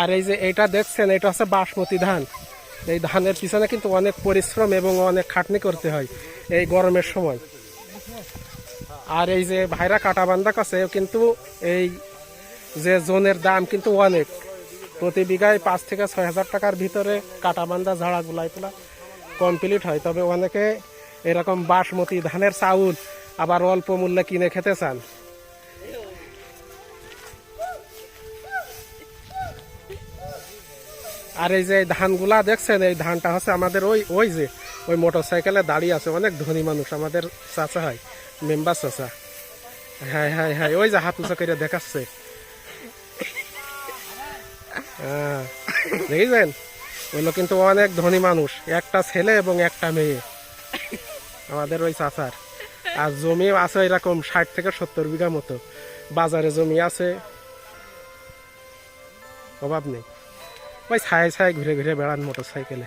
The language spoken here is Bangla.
আর এই যে এটা দেখছেন, এটা হচ্ছে বাসমতি ধান। এই ধানের পিছনে কিন্তু অনেক পরিশ্রম এবং অনেক খাটনি করতে হয় এই গরমের সময়। আর এই যে ভাইরা কাটা বান্ধা কাছে কিন্তু এই যে জোনের দাম কিন্তু অনেক। প্রতি বিঘায় পাঁচ থেকে ছয় হাজার টাকার ভিতরে কাটা বান্ধা ঝাড়া গুলাই তোলা কমপ্লিট হয়। তবে অনেকে এরকম বাসমতি ধানের চাউল আবার অল্প মূল্যে কিনে খেতে চান। আর এই যে ধানগুলা দেখছেন, এই ধানটা হচ্ছে আমাদের ওই ওই যে, ওই মোটর সাইকেলে দাঁড়িয়ে আছে, অনেক ধনী মানুষ, আমাদের চাচা হয়, মেম্বার চাচা। হ্যাঁ হ্যাঁ হ্যাঁ ওই যে হাত উঁচা করে দেখাচ্ছে। হ্যাঁ দেখেছেন? ওইগুলো কিন্তু অনেক ধনী মানুষ, একটা ছেলে এবং একটা মেয়ে, আমাদের ওই চাচার। আর জমি আছে এরকম ষাট থেকে সত্তর বিঘা মতো। বাজারে জমি আছে, অভাব নেই। ওই ছায় ছায় ঘুরে ঘুরে বেড়ান মোটর সাইকেলে